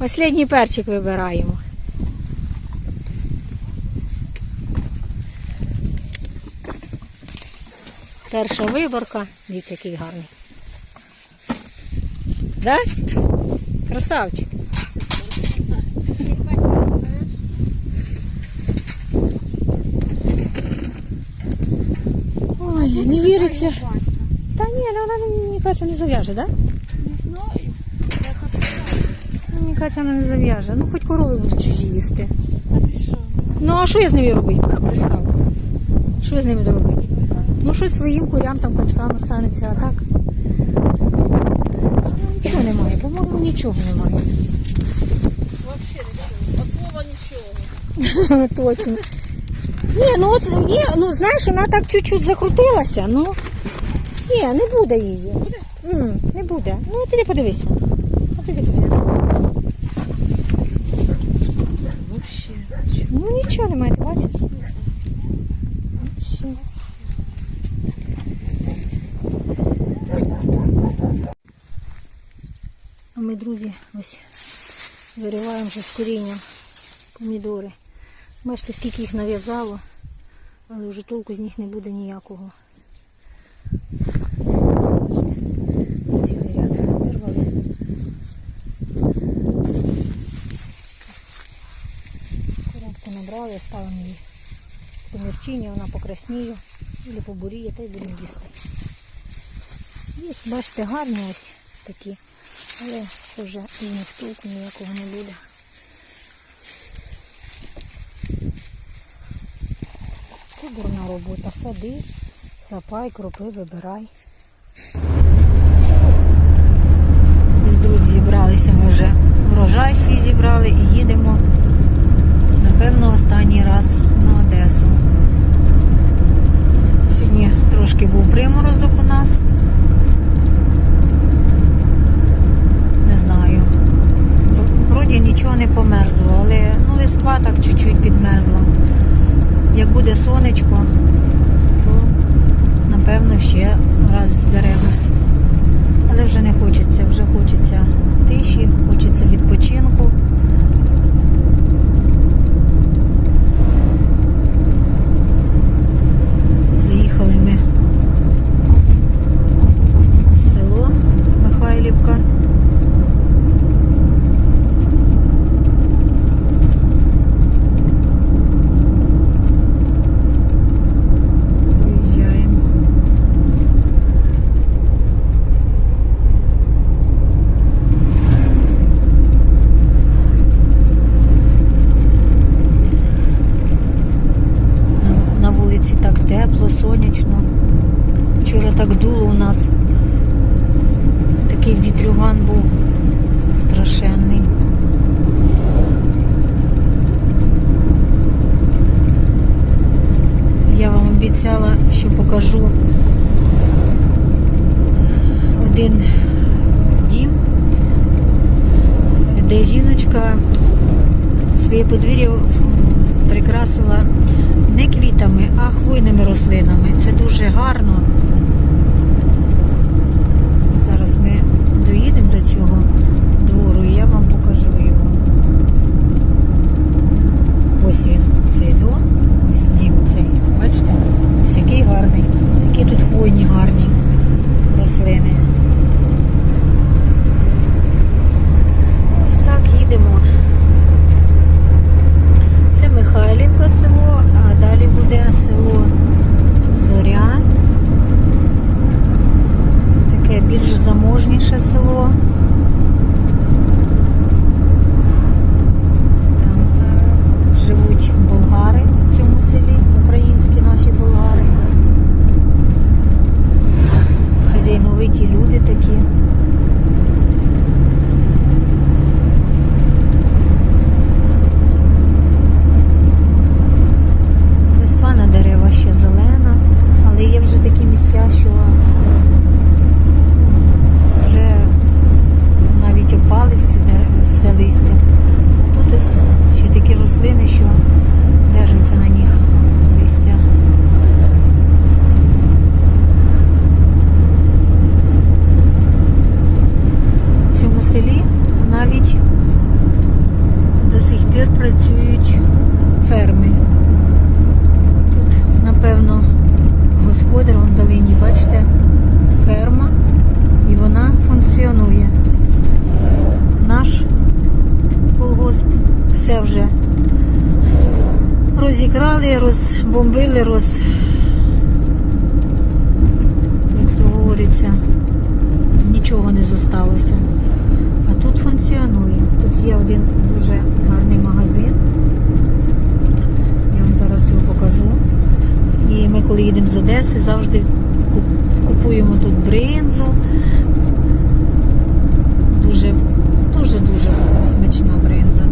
Останній перчик вибираємо. Перша виборка. Дивіться, який гарний. Да? Красавчик. Ой, не віриться. Та ні, ну вона мені кажеться не зав'яже, так? Да? Не знаю. Мені вона не зав'яже. Ну хоч корови будуть чужі їсти. А ти що? Ну а що я з ними робити? Представ. Що я з ними буду робити? Ну щось своїм курям там качкам останеться, а так. Нічого немає, по-моєму, нічого немає. Вообще нічого. От слова нічого. Точно. Ні, ну от ну знаєш, вона так чуть-чуть закрутилася, ну. Ні, не буде її. М, не буде. Ну ти подивися. А ти подивися. Вообще. Ну нічого немає, ти бачиш? А ми, друзі, ось зариваємо вже з корінням помідори. Бачите, скільки їх нав'язало, але вже толку з них не буде ніякого. Бачите, Коротко набрали, ставимо її по мірчині, вона покрасніє, або побуріє, та й будемо їсти. Є, бачите, гарні ось такі, але вже і них толку ніякого не буде. Це дурна робота. Сади, сапай, кропи, вибирай. Ось, друзі, зібралися ми вже. Врожай свій зібрали і їдемо, напевно, останній раз на Одесу. Сьогодні трошки був приморозок у нас. Не знаю. Вроді нічого не померзло, але ну, листва так чуть-чуть підмерзла. Як буде сонечко, то напевно ще раз зберемось. Але вже не хочеться, вже хочеться тиші, хочеться відпочинку. Заїхали ми в село Михайлівка. Приїжджаємо. На- На вулиці так тепло, сонячно. Вчора так дуло у нас. Такий вітрюган був страшенний. Я вам обіцяла, що покажу один дім, де жіночка своє подвір'я прикрасила не квітами, а хвойними рослинами. Це дуже гарно. Зараз ми доїдемо до цього двору і я вам покажу його. Ось він, цей дом, ось дім цей. Бачите? Ось який гарний. Такі тут хвойні гарні рослини. Ось так їдемо. Це Михайлівка село, а далі буде село Зоря. Таке більш заможніше село. Там е, живуть болгари в цьому селі, українські наші болгари. Хазяйновиті люди такі. Листва на дерева ще зелена, але є вже такі місця, що вже навіть опали всі дерева, все листя. А тут ось ще такі рослини, що держаться на них листя. В цьому селі навіть пір працюють ферми. Тут, напевно, господар вон долині, бачите, ферма, і вона функціонує. Наш колгосп все вже розікрали, розбомбили, роз. Як то говориться, нічого не зосталося. А тут функціонує. Тут є один дуже гарний магазин. Я вам зараз його покажу. І ми, коли їдемо з Одеси, завжди купуємо тут бринзу. Дуже, дуже, смачна бринза.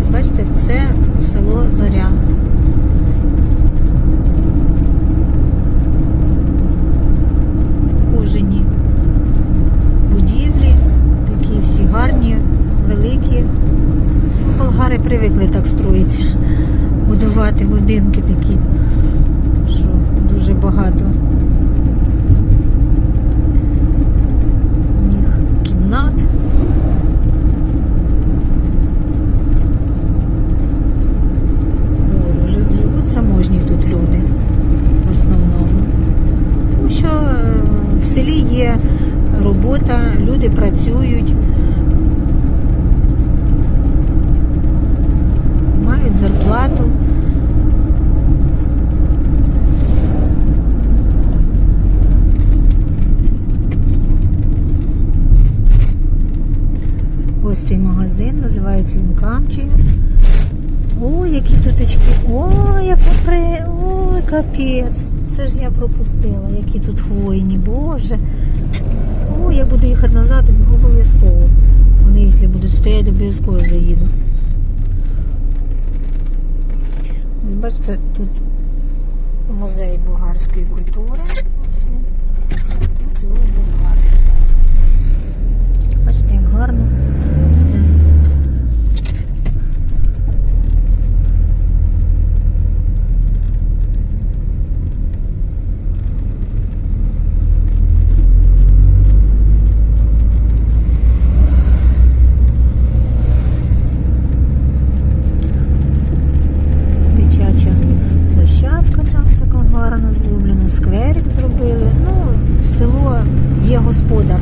Ось бачите, це село Заря. Ухожені будівлі, такі всі гарні, великі. Болгари привикли так строїться, будувати будинки такі, що дуже багато. У них кімнат. Говорю, жи- Живуть заможні тут люди в основному. Тому що е, в селі є робота, люди працюють, мають зарплату. Ось цей він Ой, які туточки. Ой, я попри. Ой, капець. Це ж я пропустила, які тут хвойні, боже. Ой, я буду їхати назад, обов'язково. Вони, якщо будуть стояти, обов'язково заїду. Ось бачите, тут музей болгарської культури. Тут болгари. Бачите, як гарно все. дитяча площадка там така гарна зроблена, скверик зробили. Ну, село є господар,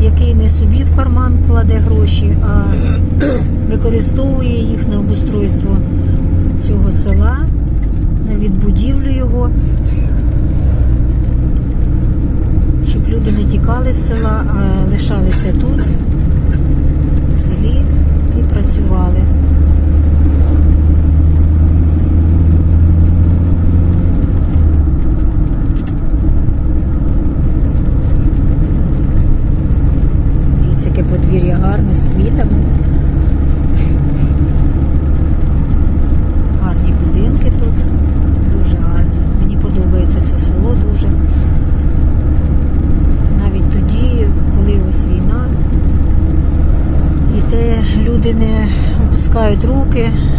який не собі в карман кладе гроші, а використовує їх на обустройство цього села, на відбудівлю його. Щоб люди з села, а лишалися тут, в селі і працювали. Oke. Okay.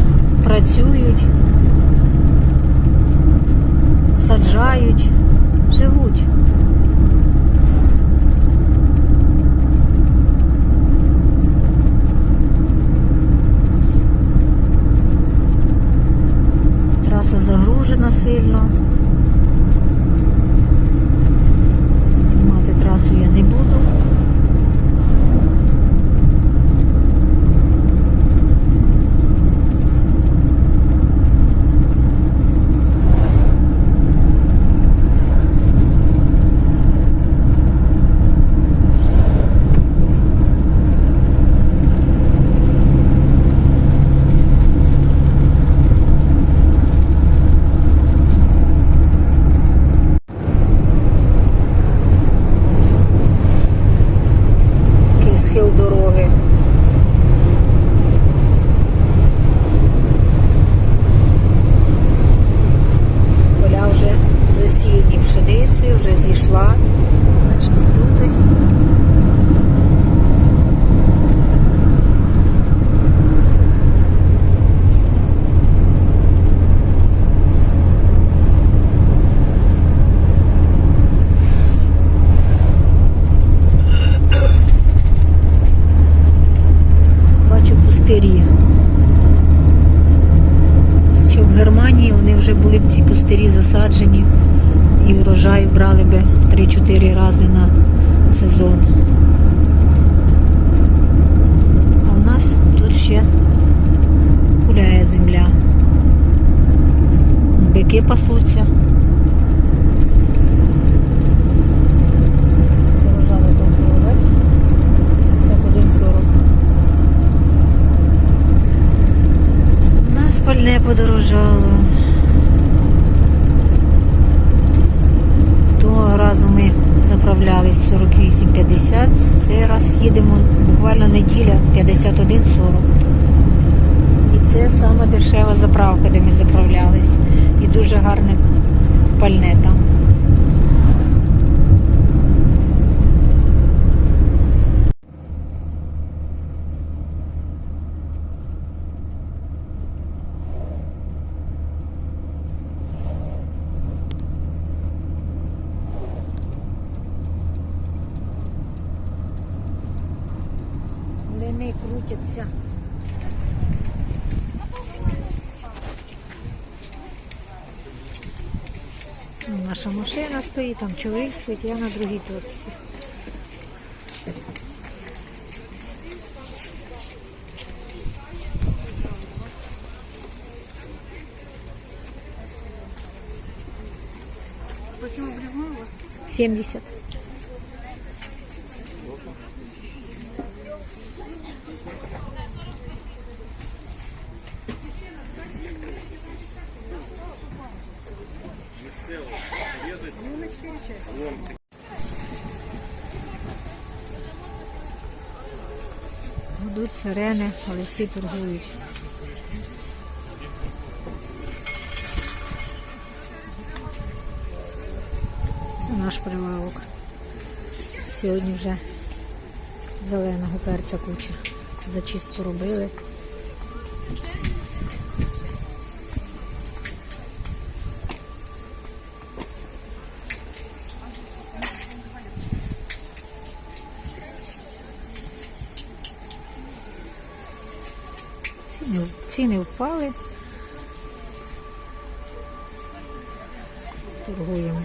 Вже зійшла. Бачите, тут ось. Вже були б ці пустирі засаджені і врожаю брали би 3-4 рази на сезон. А в нас тут ще гуляє земля. Бики пасуться. Дорожали довго, бачиш? 51,40. У нас пальне подорожало. Заправлялись 48,50. Цей раз їдемо буквально неділя 51,40. І це саме дешева заправка, де ми заправлялись. І дуже гарне пальне там. Крутяться. Наша машина стоїть, там чоловік стоїть, я на другій точці. Почему грязно у вас? 70. Гудуть сирени, але всі торгують. Це наш прилавок. Сьогодні вже зеленого перця куча. Зачистку робили. Ціни, впали. Торгуємо.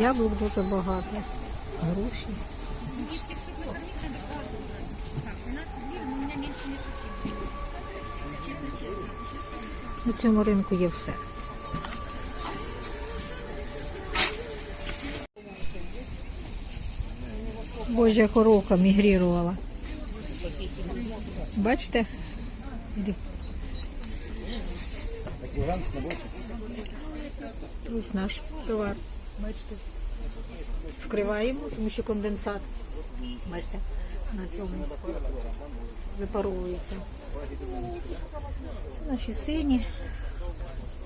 Яблук дуже багато. Груші. На цьому ринку є все. Божа коровка мігрірувала. Бачите? Іди. Ось наш товар. Бачите? Вкриваємо, тому що конденсат. Бачите, на цьому випаровується. Це наші сині.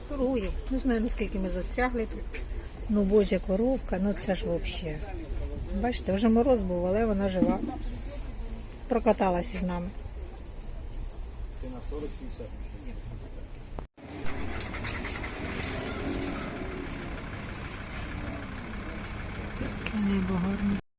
Торгую. Не знаю, наскільки ми застрягли тут. Ну, божа коровка, ну це ж взагалі. Бачите, вже мороз був, але вона жива. Прокаталася з нами. Небо гарне.